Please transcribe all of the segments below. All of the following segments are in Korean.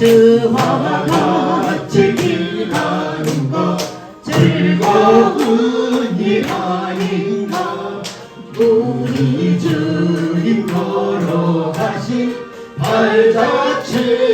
주와 같이 일하는 것 즐거운 일 아닌가? 우리 주님 걸어가신 발자취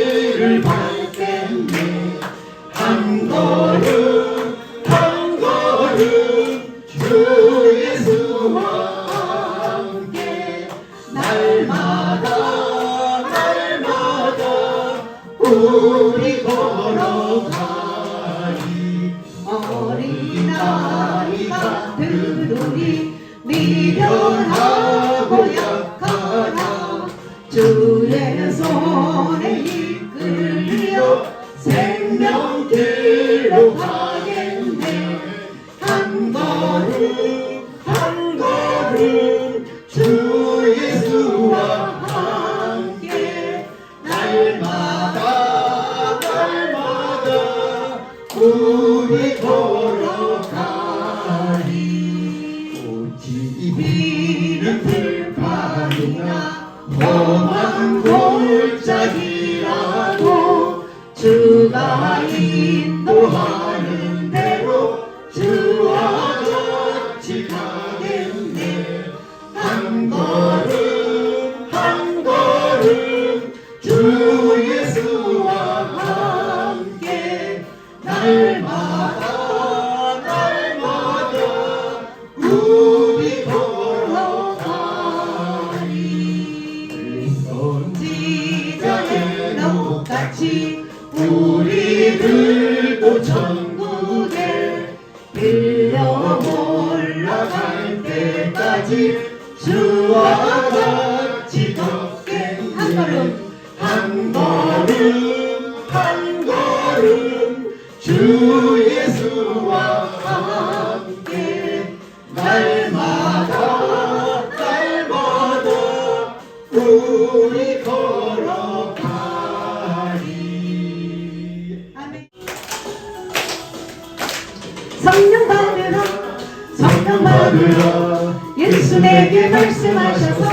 받으라 예수 내게 말씀하셔서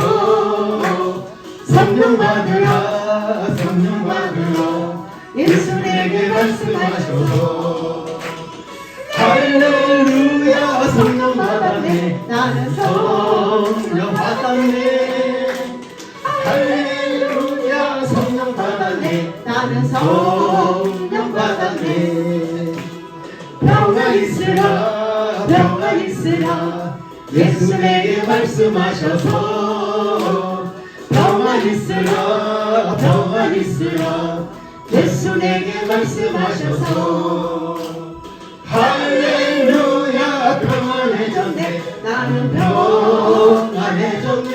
성령 받으라 성령 받으라 예수 내게 말씀하셔서 할렐루야 성령 받았네. 나는 성령 받았네. 할렐루야 성령 받았네. 나는 성령 받았네. 평화 있으라 평화 있으라 예수 내게 말씀하셔서 평화 있으라 평화 있으라 예수 내게 말씀하셔서 할렐루야 평안해졌네 나는 평안해졌네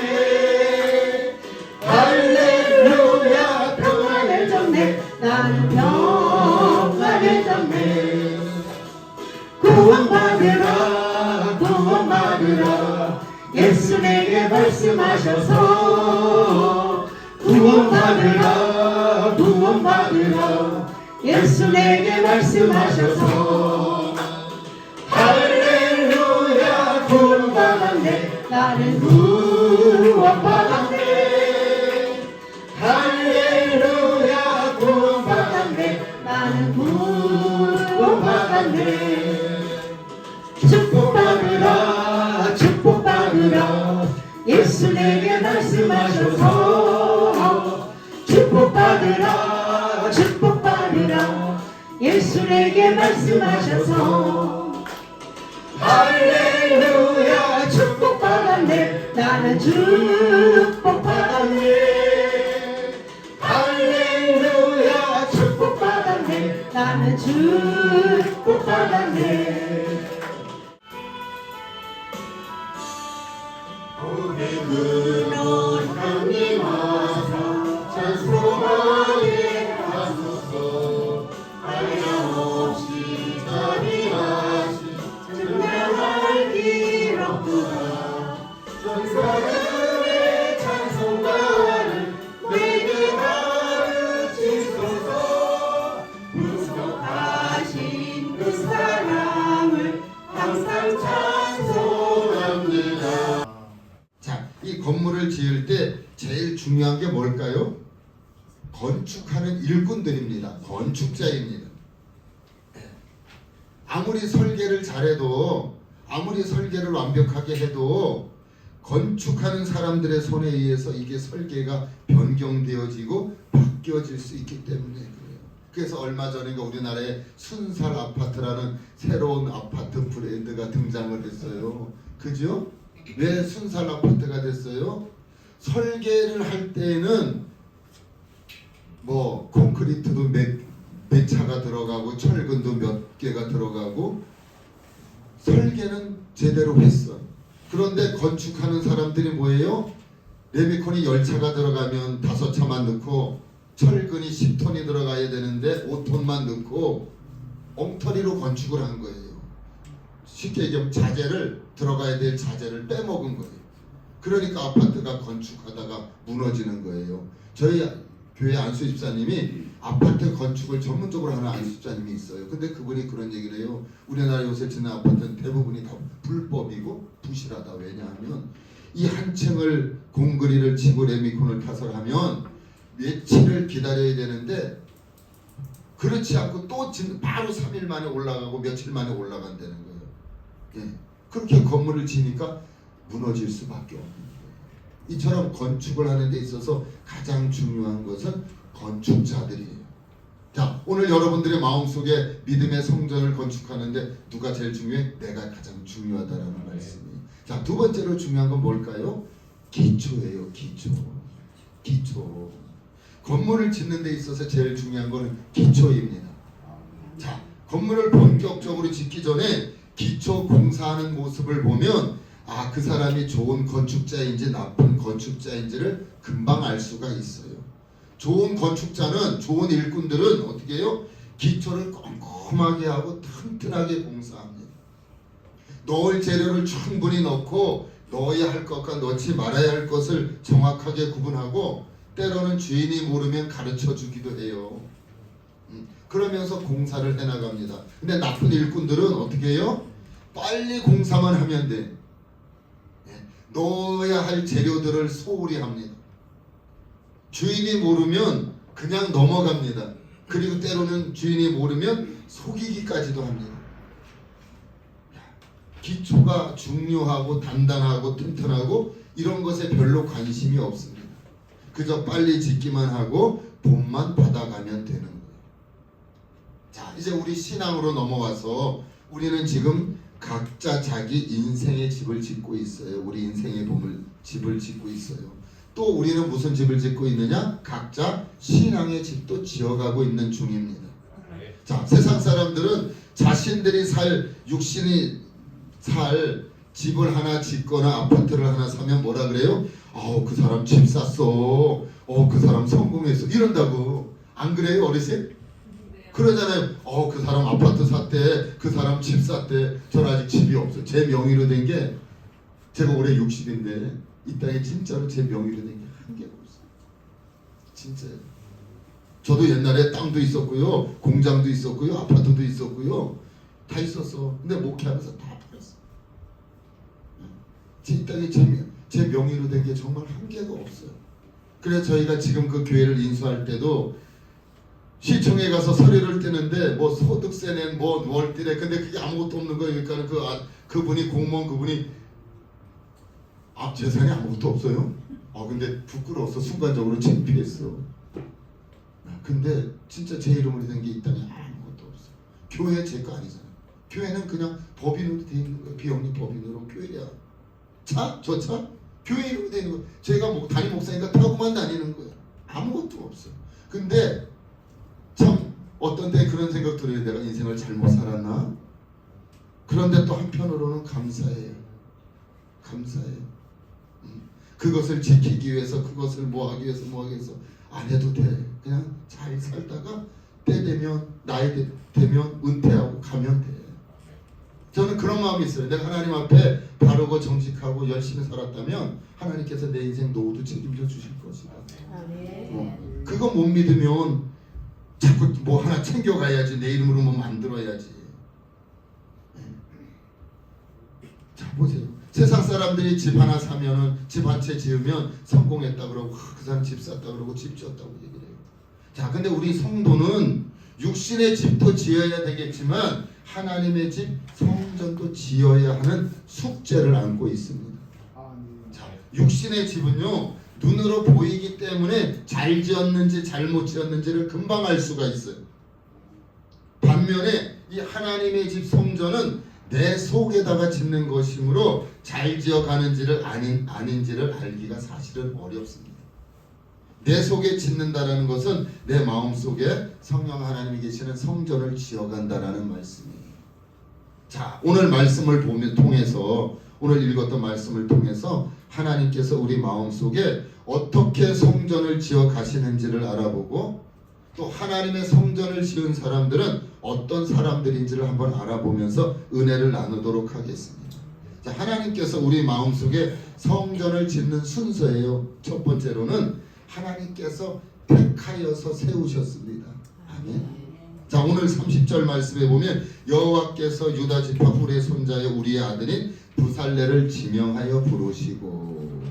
구원받으라 예수 내게 말씀하셔서 구원받으라 구원받으라. 예수 내게 말씀하셔서 할렐루야 구원받았네 나는 구원받았네. 할렐루야 구원받았네 나는 구원받았네. 축복 예수 내게 말씀하셔서 축복받으라 축복받으라 예수 내게 말씀하셔서 할렐루야 축복받았네. 나는 축복받았네. 할렐루야 축복받았네. 나는 축복받았네 그런 하나님 와 설계를 잘해도 아무리 설계를 완벽하게 해도 건축하는 사람들의 손에 의해서 이게 설계가 변경되어지고 바뀌어질 수 있기 때문에 그래요. 그래서 얼마 전인가 우리나라에 순살 아파트라는 새로운 아파트 브랜드가 등장을 했어요. 그죠? 왜 순살 아파트가 됐어요? 설계를 할 때는 뭐 콘크리트도 몇, 몇 차가 들어가고 철근도 몇 개가 들어가고 설계는 제대로 했어. 그런데 건축하는 사람들이 뭐예요? 레미콘이 10차가 들어가면 5차만 넣고 철근이 10톤이 들어가야 되는데 5톤만 넣고 엉터리로 건축을 한 거예요. 쉽게 얘기하면 자재를 들어가야 될 자재를 빼먹은 거예요. 그러니까 아파트가 건축하다가 무너지는 거예요. 저희 교회 안수 집사님이 아파트 건축을 전문적으로 하는 안수 집사님이 있어요. 근데 그분이 그런 얘기를 해요. 우리나라 요새 짓는 아파트는 대부분이 다 불법이고 부실하다. 왜냐하면 이 한 층을 공그리를 치고 레미콘을 타설하면 며칠을 기다려야 되는데 그렇지 않고 또 짓- 바로 3일 만에 올라가고 며칠 만에 올라간다는 거예요. 예. 그렇게 건물을 지니까 무너질 수밖에 없는 거예요. 이처럼 건축을 하는 데 있어서 가장 중요한 것은 건축자들이에요. 자, 오늘 여러분들의 마음속에 믿음의 성전을 건축하는데 누가 제일 중요해? 내가 가장 중요하다라는 말씀이. 자, 두 번째로 중요한 건 뭘까요? 기초예요, 기초. 기초. 건물을 짓는 데 있어서 제일 중요한 거는 기초입니다. 자, 건물을 본격적으로 짓기 전에 기초 공사하는 모습을 보면 아, 그 사람이 좋은 건축자인지 나쁜 건축자인지를 금방 알 수가 있어요. 좋은 건축자는 좋은 일꾼들은 어떻게 해요? 기초를 꼼꼼하게 하고 튼튼하게 공사합니다. 넣을 재료를 충분히 넣고 넣어야 할 것과 넣지 말아야 할 것을 정확하게 구분하고 때로는 주인이 모르면 가르쳐 주기도 해요. 음, 그러면서 공사를 해나갑니다. 근데 나쁜 일꾼들은 어떻게 해요? 빨리 공사만 하면 돼. 예, 넣어야 할 재료들을 소홀히 합니다. 주인이 모르면 그냥 넘어갑니다. 그리고 때로는 주인이 모르면 속이기까지도 합니다. 기초가 중요하고 단단하고 튼튼하고 이런 것에 별로 관심이 없습니다. 그저 빨리 짓기만 하고 돈만 받아가면 되는 거예요. 자, 이제 우리 신앙으로 넘어와서 우리는 지금 각자 자기 인생의 집을 짓고 있어요. 우리 인생의 봄을 집을 짓고 있어요. 또 우리는 무슨 집을 짓고 있느냐? 각자 신앙의 집도 지어가고 있는 중입니다. 자, 세상 사람들은 자신들이 살 육신이 살 집을 하나 짓거나 아파트를 하나 사면 뭐라 그래요? 아우 그 사람 집 샀어. 어그 사람 성공했어. 이런다고. 안 그래요 어르신? 그러잖아요. 어그 사람 아파트 샀대. 그 사람 집 샀대. 전 아직 집이 없어. 제 명의로 된 게 제가 올해 60인데 이 땅에 진짜로 제 명의로 된 게 한 개도 없어요. 진짜요. 저도 옛날에 땅도 있었고요. 공장도 있었고요. 아파트도 있었고요. 다 있었어. 근데 목회하면서 다 팔았어. 제 땅에 제, 명- 제 명의로 된 게 정말 한 개가 없어요. 그래서 저희가 지금 그 교회를 인수할 때도 시청에 가서 서류를 떼는데 뭐 소득세 낸뭐 월딜에 근데 그게 아무것도 없는 거예요. 그러니까 그 아, 그분이 공무원 그분이 아 재산이 아무것도 없어요. 아 근데 부끄러워서 순간적으로 창피했어. 아, 근데 진짜 제 이름으로 된게이 땅에 아무것도 없어. 교회 제거 아니잖아. 교회는 그냥 법인으로 돼 있는 거야. 비영리 법인으로 교회야. 차? 저 차? 교회 이름으로 돼 있는 거. 제가 뭐 담임 목사니까 타고만 다니는 거야. 아무것도 없어. 근데 참 어떤 때 그런 생각 들어요. 내가 인생을 잘못 살았나? 그런데 또 한편으로는 감사해요. 감사해요. 음. 그것을 지키기 위해서 그것을 뭐 하기 위해서 뭐 하기 위해서 안 해도 돼. 그냥 잘 살다가 때 되면 나이 되- 되면 은퇴하고 가면 돼. 저는 그런 마음이 있어요. 내가 하나님 앞에 바르고 정직하고 열심히 살았다면 하나님께서 내 인생 노후도 책임져 주실 것이다. 어, 그거 못 믿으면 자꾸 뭐 하나 챙겨가야지 내 이름으로 뭐 만들어야지. 자 보세요. 세상 사람들이 집 하나 사면은 집 한 채 지으면 성공했다 그러고 아, 그 사람 집 샀다 그러고 집 지었다고 얘기를 해요. 자, 근데 우리 성도는 육신의 집도 지어야 되겠지만 하나님의 집 성전도 지어야 하는 숙제를 안고 있습니다. 자, 육신의 집은요 눈으로 보이기 때문에 잘 지었는지 잘못 지었는지를 금방 알 수가 있어요. 반면에 이 하나님의 집 성전은 내 속에다가 짓는 것이므로 잘 지어가는지를 아닌 아닌지를 알기가 사실은 어렵습니다. 내 속에 짓는다라는 것은 내 마음 속에 성령 하나님이 계시는 성전을 지어간다라는 말씀이에요. 자, 오늘 말씀을 보면 통해서 오늘 읽었던 말씀을 통해서 하나님께서 우리 마음 속에 어떻게 성전을 지어 가시는지를 알아보고 또 하나님의 성전을 지은 사람들은 어떤 사람들인지를 한번 알아보면서 은혜를 나누도록 하겠습니다. 자, 하나님께서 우리 마음 속에 성전을 짓는 순서예요. 첫 번째로는 하나님께서 택하여서 세우셨습니다. 아멘. 자 오늘 30절 말씀에 보면 여호와께서 유다 지파 훌의 손자의 우리의 아들인 부살레를 지명하여 부르시고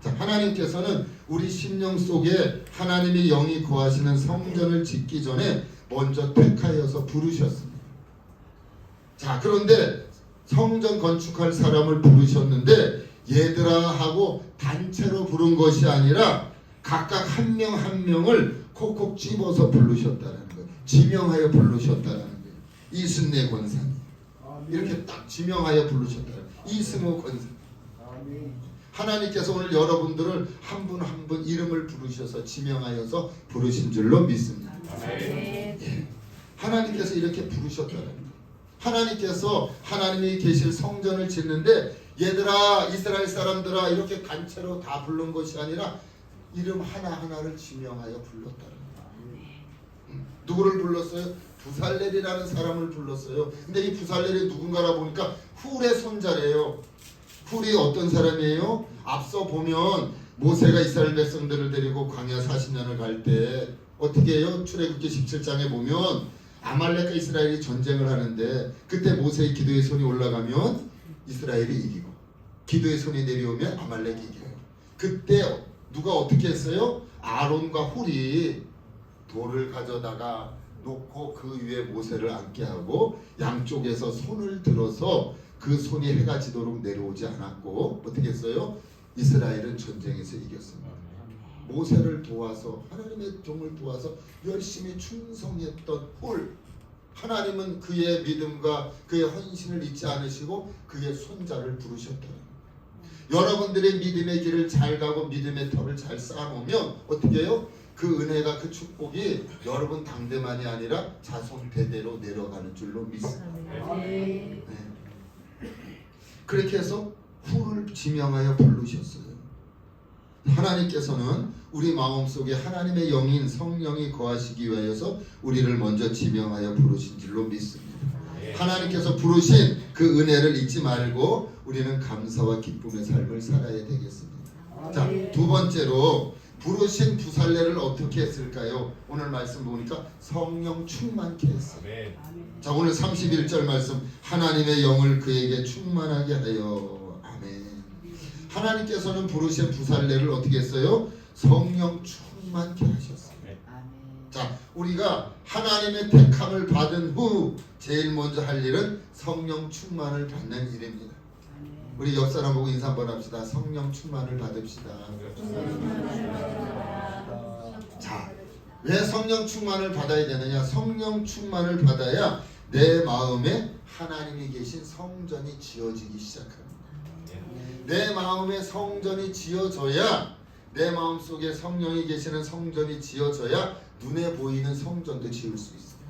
자 하나님께서는 우리 심령 속에 하나님의 영이 거하시는 성전을 짓기 전에 먼저 택하여서 부르셨습니다. 자 그런데 성전 건축할 사람을 부르셨는데 얘들아 하고 단체로 부른 것이 아니라 각각 한 명한 명을 콕콕 집어서 부르셨다는 거예요. 지명하여 부르셨다는 거예요. 이순례 권사님 이렇게 딱 지명하여 부르셨다는 거예요. 이승호 권사님 하나님께서 오늘 여러분들을 한 분 한 분 이름을 부르셔서 지명하여서 부르신 줄로 믿습니다. 예. 하나님께서 이렇게 부르셨다는 거예요. 하나님께서 하나님이 계실 성전을 짓는데 얘들아 이스라엘 사람들아 이렇게 단체로 다 부른 것이 아니라 이름 하나하나를 지명하여 불렀다는 거예요. 음, 누구를 불렀어요? 부살렐이라는 사람을 불렀어요. 근데 이 부살렐이 누군가라 보니까 훌의 손자래요. 훌이 어떤 사람이에요? 앞서 보면 모세가 이스라엘 백성들을 데리고 광야 40년을 갈 때 어떻게 해요? 출애굽기 17장에 보면 아말렉과 이스라엘이 전쟁을 하는데 그때 모세의 기도의 손이 올라가면 이스라엘이 이기고 기도의 손이 내려오면 아말렉이 이겨요. 그때 누가 어떻게 했어요? 아론과 훌이 돌을 가져다가 놓고 그 위에 모세를 앉게 하고 양쪽에서 손을 들어서 그 손이 해가 지도록 내려오지 않았고 어떻게 했어요? 이스라엘은 전쟁에서 이겼습니다. 모세를 도와서 하나님의 종을 도와서 열심히 충성했던 홀 하나님은 그의 믿음과 그의 헌신을 잊지 않으시고 그의 손자를 부르셨다. 여러분들의 믿음의 길을 잘 가고 믿음의 털을 잘 쌓아놓으면 어떻게 해요? 그 은혜가 그 축복이 여러분 당대만이 아니라 자손 대대로 내려가는 줄로 믿습니다. 네. 그렇게 해서 후를 지명하여 부르셨어요. 하나님께서는 우리 마음속에 하나님의 영인 성령이 거하시기 위하여서 우리를 먼저 지명하여 부르신 줄로 믿습니다. 하나님께서 부르신 그 은혜를 잊지 말고 우리는 감사와 기쁨의 삶을 살아야 되겠습니다. 자, 두 번째로 부르신 부살레를 어떻게 했을까요? 오늘 말씀 보니까 성령 충만케 했어요. 자, 오늘 31절 말씀 하나님의 영을 그에게 충만하게 하여 아멘. 하나님께서는 부르신 부살레를 어떻게 했어요? 성령 충만케 하셨어요. 자, 우리가 하나님의 택함을 받은 후 제일 먼저 할 일은 성령 충만을 받는 일입니다. 우리 옆 사람 보고 인사 한번 합시다. 성령 충만을 받읍시다. 자, 왜 성령 충만을 받아야 되느냐? 성령 충만을 받아야 내 마음에 하나님이 계신 성전이 지어지기 시작합니다. 내 마음에 성전이 지어져야 내 마음 속에 성령이 계시는 성전이 지어져야 눈에 보이는 성전도 지을 수 있어요.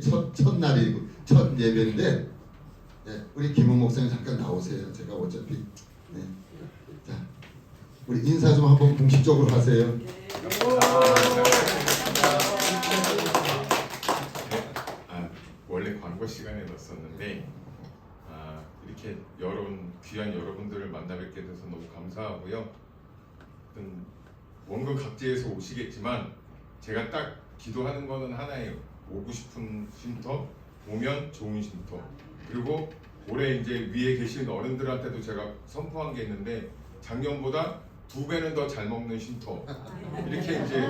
첫 첫날이고 첫 예배인데 네, 우리 김은 목사님 잠깐 나오세요. 제가 어차피 네. 자 우리 인사 좀 한번 공식적으로 하세요. 아, 원래 광고 시간에 넣었었는데 아, 이렇게 여러분 귀한 여러분들을 만나 뵙게 돼서 너무 감사하고요. 원금 각지에서 오시겠지만 제가 딱 기도하는 거는 하나예요. 오고 싶은 쉼터, 오면 좋은 쉼터. 그리고 올해 이제 위에 계신 어른들한테도 제가 선포한 게 있는데 작년보다 두 배는 더 잘 먹는 쉼터 이렇게 이제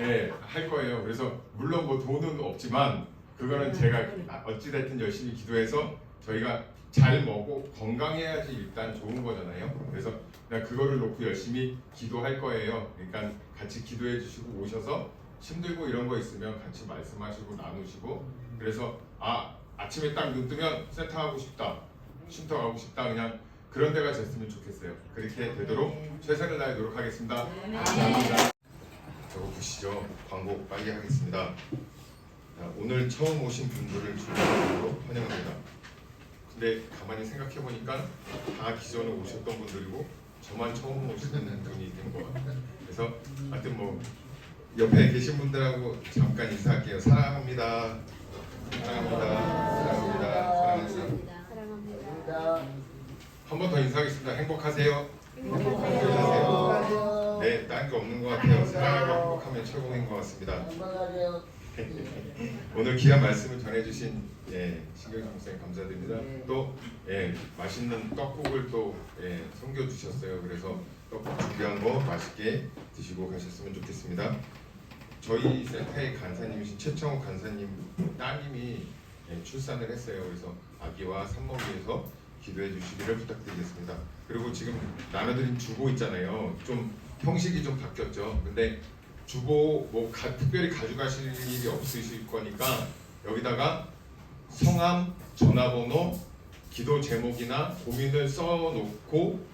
예, 할 거예요. 그래서 물론 뭐 돈은 없지만 그거는 제가 어찌됐든 열심히 기도해서 저희가 잘 먹고 건강해야지 일단 좋은 거잖아요. 그래서 그거를 놓고 열심히 기도할 거예요. 그러니까 같이 기도해 주시고 오셔서 힘들고 이런 거 있으면 같이 말씀하시고 나누시고 그래서 아 아침에 딱 눈 뜨면 세팅하고 싶다 쉼터 가고 싶다 그냥 그런 데가 됐으면 좋겠어요. 그렇게 되도록 최선을 다해 노력하겠습니다. 감사합니다. 저거 보시죠. 광고 빨리 하겠습니다. 자, 오늘 처음 오신 분들을 주목으로 환영합니다. 근데 가만히 생각해 보니까 다 기존에 오셨던 분들이고 저만 처음 오시는 분이 된 것 같아요. 그래서 하여튼 뭐 옆에 계신 분들하고 잠깐 인사할게요. 사랑합니다. 사랑합니다. 사랑합니다. 사랑합니다. 한 번 더 인사하겠습니다. 행복하세요. 행복하세요. 네, 딴 게 없는 것 같아요. 사랑하고 행복하면 최고인 것 같습니다. 오늘 귀한 말씀을 전해주신 예, 신경정 목사님 감사드립니다. 네. 또 예, 맛있는 떡국을 또 예, 섬겨주셨어요. 그래서 떡국 준비한 거 맛있게 드시고 가셨으면 좋겠습니다. 저희 센터의 간사님이신 최창호 간사님 따님이 예, 출산을 했어요. 그래서 아기와 산모위에서 기도해 주시기를 부탁드리겠습니다. 그리고 지금 나눠드린 주보 있잖아요. 좀 형식이 좀 바뀌었죠. 근데 주보 뭐 가- 특별히 가져가실 일이 없으실 거니까 여기다가 성함, 전화번호, 기도 제목이나 고민을 써놓고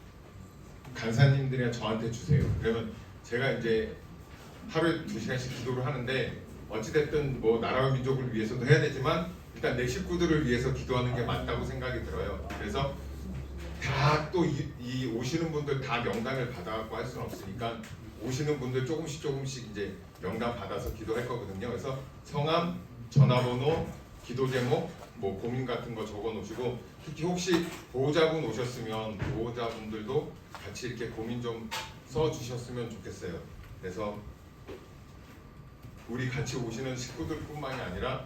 간사님들이랑 저한테 주세요. 그러면 제가 이제 하루에 두 시간씩 기도를 하는데 어찌됐든 뭐 나라와 민족을 위해서도 해야 되지만 일단 내 식구들을 위해서 기도하는 게 맞다고 생각이 들어요. 그래서 다 또 이 오시는 분들 다 명단을 받아갖고 할 수는 없으니까 오시는 분들 조금씩 조금씩 이제 명단 받아서 기도할 거거든요. 그래서 성함, 전화번호, 기도 제목, 뭐 고민 같은 거 적어 놓으시고 특히 혹시 보호자분 오셨으면 보호자분들도 같이 이렇게 고민 좀 써 주셨으면 좋겠어요. 그래서 우리 같이 오시는 식구들뿐만이 아니라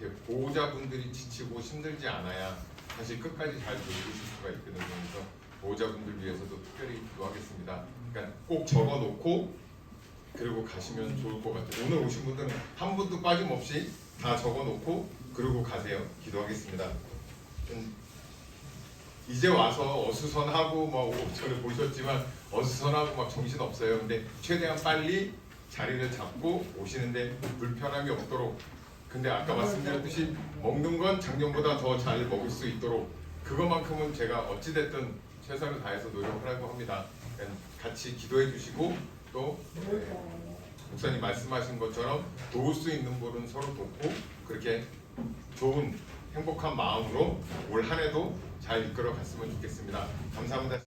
이렇게 보호자분들이 지치고 힘들지 않아야 사실 끝까지 잘 돌보실 수가 있거든요. 그래서 보호자분들 위해서도 특별히 기도하겠습니다. 그러니까 꼭 적어놓고 그리고 가시면 좋을 것 같아요. 오늘 오신 분들은 한 분도 빠짐없이 다 적어놓고 그리고 가세요. 기도하겠습니다. 음, 이제 와서 어수선하고 뭐 저를 보셨지만 어수선하고 막 정신 없어요. 근데 최대한 빨리 자리를 잡고 오시는데 불편함이 없도록. 근데 아까 말씀드렸듯이 먹는 건 작년보다 더 잘 먹을 수 있도록 그것만큼은 제가 어찌 됐든 최선을 다해서 노력하라고 합니다. 같이 기도해 주시고 또 네, 목사님 말씀하신 것처럼 도울 수 있는 분은 서로 돕고 그렇게 좋은 행복한 마음으로 올 한 해도 잘 이끌어 갔으면 좋겠습니다. 감사합니다.